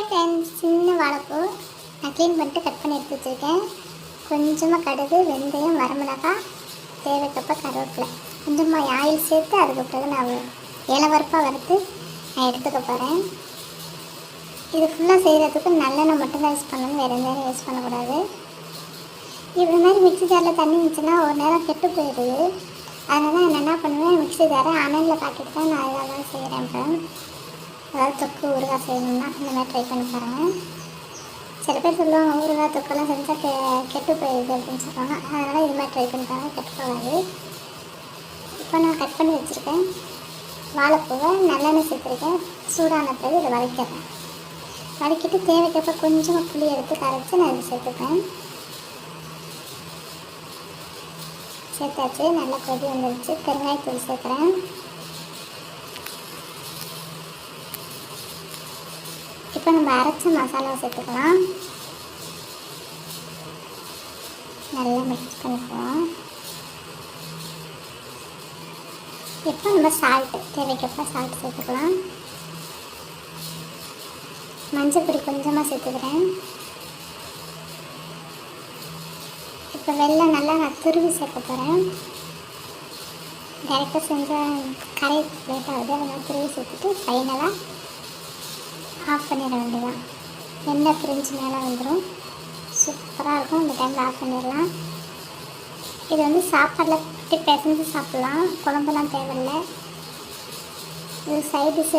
Hi friends சின்ன வாழைப்பூ நான் க்ளீன் பண்ணிட்டு கட் பண்ணி எடுத்து வச்சுருக்கேன். கொஞ்சமாக கடுகு வெந்தயம் வரமிளகா தேவைக்கப்ப கருவேப்பிலை. கொஞ்சமாக ஆயில் சேர்த்து அதுக்கு பிறகு நான் இளவரப்பாக வறுத்து நான் எடுத்துக்க போகிறேன் இது ஃபுல்லாக செய்கிறதுக்கு நல்லெண்ணெய் மட்டும்தான் யூஸ் பண்ணணும். வேறு எந்த யூஸ் பண்ணக்கூடாது. இப்படி மாதிரி மிக்ஸி ஜாரில் தண்ணி இருந்துச்சுன்னா ஒரு நேரம் கெட்டு போயிடுது. அதனால் நான் என்ன பண்ணுவேன் மிக்ஸி ஜாரை அனலில் காட்டிட்டு தான் நான் இதெல்லாம் செய்கிறேன் இப்போ அதாவது தொக்கு ஊறுகாய் செய்யணும்னா இந்த மாதிரி ட்ரை பண்ணி பாருங்கள் சில பேர் சொல்லுவாங்க ஊறுகாய் தொக்கெல்லாம் செஞ்சால் கெ கெட்டு போயிடுது அப்படின்னு சொல்லுவாங்க அதனால் இது மாதிரி ட்ரை பண்ணி பாருங்கள் கெட்டு போகாது. இப்போ நான் கட் பண்ணி வச்சுருக்கேன். வாழைப்பூவை நல்லெண்ணெய் சேர்த்துருக்கேன். சூடான பிறகு இதை வதக்கிறேன் வதக்கிட்டு தேவைக்கப்ப கொஞ்சமாக புளி எடுத்து கரைச்சி நான் இதை சேர்த்துப்பேன். சேர்த்தாச்சு நல்லா கொதி வந்துருச்சு. பெருங்காயத்தூள் சேர்க்குறேன். இப்போ நம்ம அரைச்ச மசாலா சேர்த்துக்கலாம். நல்லா மிக்ஸ் பண்ணிக்கலாம். இப்போ நம்ம சால்ட்டு தேவைக்கப்போ சால்ட் சேர்த்துக்கலாம். மஞ்சள் பொடி கொஞ்சமாக சேர்த்துக்கிறேன். இப்போ வெள்ளம் நல்லா நான் துருவி சேர்க்க போகிறேன் டேரெக்டாக செஞ்சால் கரை லேட் ஆகுது அதனால் துருவி சேர்த்துட்டு ஃபைனலாக ஆஃப் பண்ணிட வேண்டியதான் எண்ணெய் பிரிஞ்சு மேலே வந்துடும் சூப்பராக இருக்கும். இந்த டைமில் ஆஃப் பண்ணிடலாம். இது வந்து சாப்பாடில் பிசைஞ்சு சாப்பிட்லாம். குழம்புலாம் தேவையில்லை. இது சைட்